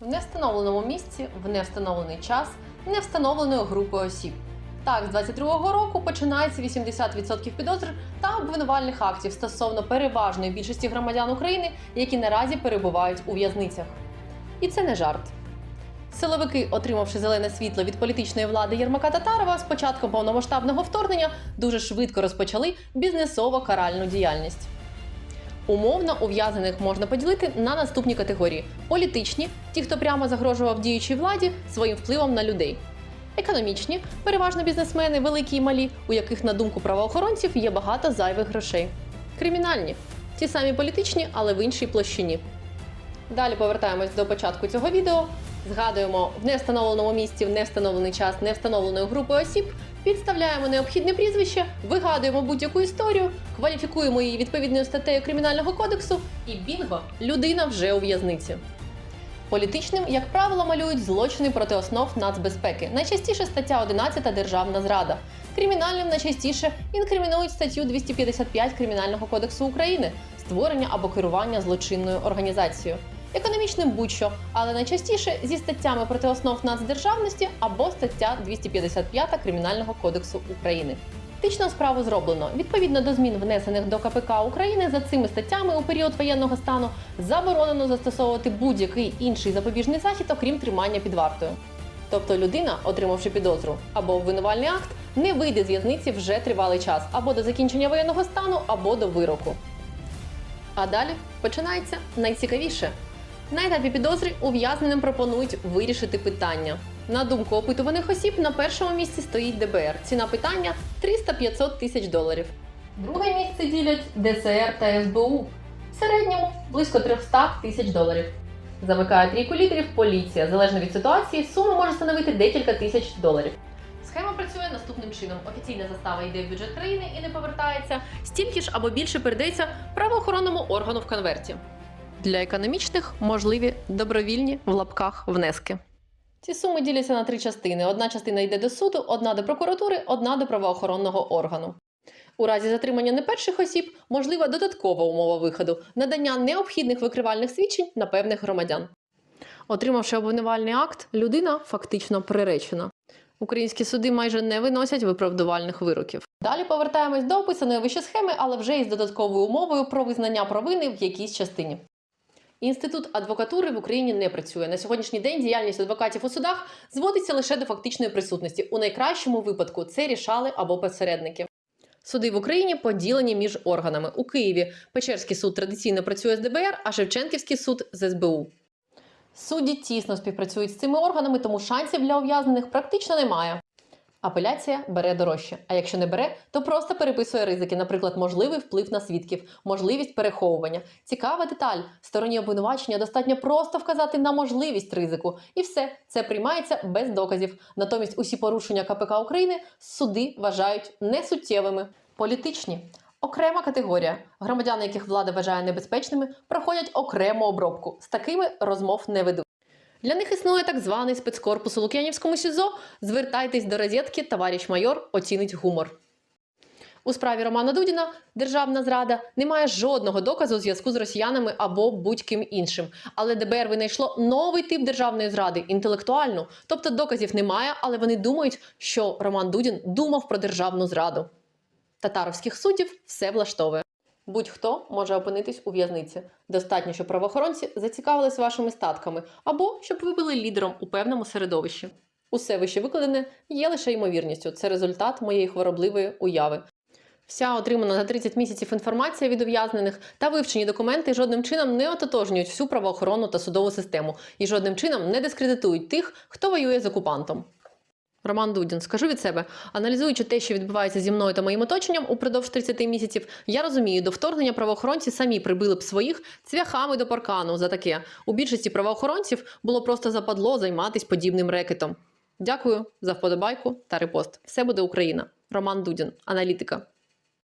В невстановленому місці, в невстановлений час, невстановленою групою осіб. Так, з 22-го року починається 80% підозр та обвинувальних актів стосовно переважної більшості громадян України, які наразі перебувають у в'язницях. І це не жарт. Силовики, отримавши зелене світло від політичної влади Єрмака Татарова, з початком повномасштабного вторгнення дуже швидко розпочали бізнесово-каральну діяльність. Умовно ув'язаних можна поділити на наступні категорії: політичні, ті, хто прямо загрожував діючій владі своїм впливом на людей. Економічні, переважно бізнесмени, великі і малі, у яких, на думку правоохоронців, є багато зайвих грошей. Кримінальні, ті самі політичні, але в іншій площині. Далі повертаємось до початку цього відео. Згадуємо в невстановленому місці, в невстановлений час, невстановленою групою осіб, підставляємо необхідне прізвище, вигадуємо будь-яку історію, кваліфікуємо її відповідною статтею Кримінального кодексу, і бінго, людина вже у в'язниці. Політичним, як правило, малюють злочини проти основ нацбезпеки. Найчастіше стаття 11 державна зрада. Кримінальним найчастіше інкримінують статтю 255 Кримінального кодексу України створення або керування злочинною організацією. Економічним будь-що, але найчастіше зі статтями проти основ нацдержавності або стаття 255 Кримінального кодексу України. Фактично справу зроблено. Відповідно до змін, внесених до КПК України, за цими статтями у період воєнного стану заборонено застосовувати будь-який інший запобіжний захід, окрім тримання під вартою. Тобто людина, отримавши підозру або обвинувальний акт, не вийде з в'язниці вже тривалий час або до закінчення воєнного стану, або до вироку. А далі починається найцікавіше. На етапі підозри ув'язненим пропонують вирішити питання. На думку опитуваних осіб, на першому місці стоїть ДБР. Ціна питання 300-500 тисяч доларів. Друге місце ділять ДСР та СБУ. В середньому близько 300 тисяч доларів. Замикає трійку лідерів поліція. Залежно від ситуації, сума може становити декілька тисяч доларів. Схема працює наступним чином: офіційна застава йде в бюджет країни і не повертається. Стільки ж або більше передається правоохоронному органу в конверті. Для економічних можливі добровільні в лапках внески. Ці суми діляться на три частини: одна частина йде до суду, одна до прокуратури, одна до правоохоронного органу. У разі затримання не перших осіб можлива додаткова умова виходу надання необхідних викривальних свідчень на певних громадян. Отримавши обвинувальний акт, людина фактично приречена. Українські суди майже не виносять виправдувальних вироків. Далі повертаємось до описаної вище схеми, але вже із додатковою умовою про визнання провини в якійсь частині. Інститут адвокатури в Україні не працює. На сьогоднішній день діяльність адвокатів у судах зводиться лише до фактичної присутності. У найкращому випадку це рішали або посередники. Суди в Україні поділені між органами. У Києві Печерський суд традиційно працює з ДБР, а Шевченківський суд з СБУ. Судді тісно співпрацюють з цими органами, тому шансів для ув'язнених практично немає. Апеляція бере дорожче. А якщо не бере, то просто переписує ризики, наприклад, можливий вплив на свідків, можливість переховування. Цікава деталь. Стороні обвинувачення достатньо просто вказати на можливість ризику, і все це приймається без доказів. Натомість усі порушення КПК України суди вважають несуттєвими. Політичні окрема категорія. Громадяни, яких влада вважає небезпечними, проходять окрему обробку. З такими розмов не ведуть. Для них існує так званий спецкорпус у Лук'янівському СІЗО. Звертайтесь до розетки, товариш майор оцінить гумор. У справі Романа Дудіна державна зрада немає жодного доказу у зв'язку з росіянами або будь-ким іншим. Але ДБР винайшло новий тип державної зради інтелектуальну. Тобто доказів немає, але вони думають, що Роман Дудін думав про державну зраду. Татаровських суддів все влаштовує. Будь-хто може опинитись у в'язниці. Достатньо, щоб правоохоронці зацікавились вашими статками або щоб ви були лідером у певному середовищі. Усе вище викладене є лише ймовірністю. Це результат моєї хворобливої уяви. Вся отримана за 30 місяців інформація від ув'язнених та вивчені документи жодним чином не ототожнюють всю правоохоронну та судову систему і жодним чином не дискредитують тих, хто воює з окупантом. Роман Дудін, скажу від себе, аналізуючи те, що відбувається зі мною та моїм оточенням упродовж 30 місяців, я розумію, до вторгнення правоохоронці самі прибили б своїх цвяхами до паркану за таке. У більшості правоохоронців було просто западло займатися подібним рекетом. Дякую за вподобайку та репост. Все буде Україна. Роман Дудін, аналітика.